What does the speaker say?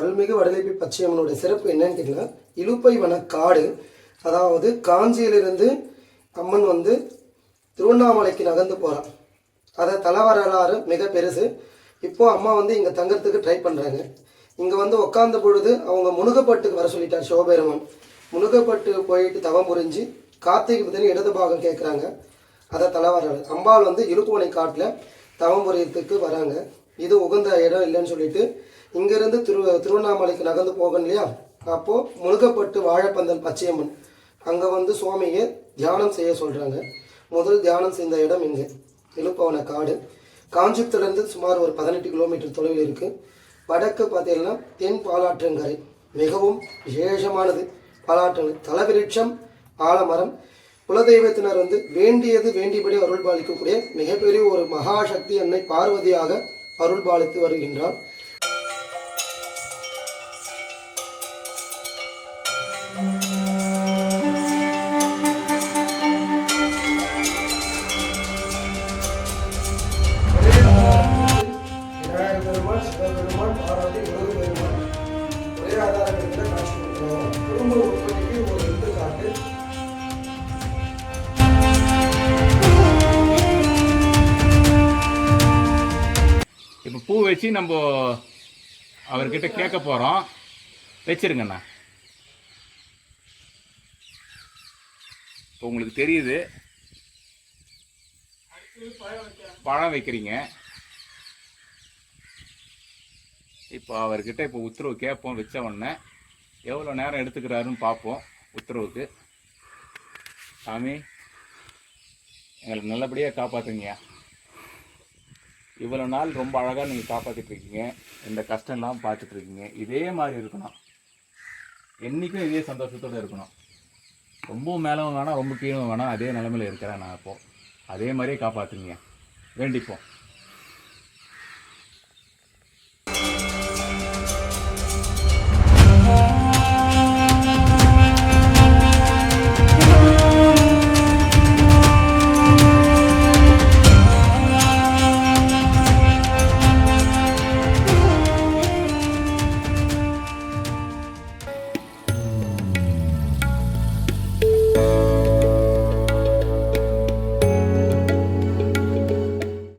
அருள்மிகு வடலைப்பி பச்சையம்மனுடைய சிறப்பு என்னன்னு கேட்டிங்கன்னா இலுப்பை வன காடு. அதாவது காஞ்சியிலிருந்து அம்மன் வந்து திருவண்ணாமலைக்கு நகர்ந்து போகிறான் அதை தலைவரலாறு மிக பெருசு. இப்போது அம்மா வந்து இங்கே தங்கறதுக்கு ட்ரை பண்ணுறாங்க இங்கே வந்து உட்காந்த பொழுது அவங்க முனுகப்பட்டுக்கு வர சொல்லிட்டார் சிவபெருமான். முனுகப்பட்டு போயிட்டு தவம் புரிஞ்சு கார்த்திகை பத்தினி இடது பாகம் கேட்குறாங்க அதை தலைவரலாறு அம்பாள் வந்து இலுப்புவனை காட்டில் தவம் புரியறதுக்கு வராங்க. இது உகந்த இடம் இல்லைன்னு சொல்லிட்டு இங்கேருந்து திரு திருவண்ணாமலைக்கு நகர்ந்து போகணும் இல்லையா? அப்போது முழுகப்பட்டு வாழைப்பந்தல் பச்சையம்மன். அங்கே வந்து சுவாமியை தியானம் செய்ய சொல்கிறாங்க முதல் தியானம் செய்த இடம் இங்கே. இழுப்பவன காடு. காஞ்சிபுரத்துலேருந்து சுமார் ஒரு பதினெட்டு கிலோமீட்டர் தொலைவில் இருக்குது வடக்கு பார்த்தீங்கன்னா தென் பாலாற்றங்கரை. மிகவும் விசேஷமானது. பாலாற்றங்கள். தலவிருட்சம் ஆலமரம். குலதெய்வத்தினர் வந்து வேண்டியது வேண்டியபடி அருள் பாலிக்கக்கூடிய மிகப்பெரிய ஒரு மகாசக்தி என்னை பார்வதியாக அருள் பாலித்து வருகின்றார். பூ வச்சு நம்ம அவர்கிட்ட கேட்க போகிறோம் வச்சிருங்கண்ணா. இப்போ உங்களுக்கு தெரியுது. பழம் வைக்கிறீங்க. இப்போ அவர்கிட்ட இப்போ உத்தரவு கேட்போம் வச்ச உடனே. எவ்வளோ நேரம் எடுத்துக்கிறாருன்னு பார்ப்போம் உத்தரவுக்கு. சாமி எங்களை நல்லபடியாக காப்பாற்றுங்கய்யா இவ்வளோ நாள் ரொம்ப அழகாக நீங்கள் காப்பாற்றிட்டு இருக்கீங்க. இந்த கஷ்டம்லாம் பார்த்துட்டு இருக்கீங்க. இதே மாதிரி இருக்கணும். என்றைக்கும் இதே சந்தோஷத்தோடு இருக்கணும். ரொம்பவும் மேலவும் வேணாம் ரொம்ப கீழும் வேணாம். அதே நிலமையில இருக்கிறேன் நான் இப்போது அதே மாதிரியே காப்பாற்றுங்க வேண்டிப்போம்.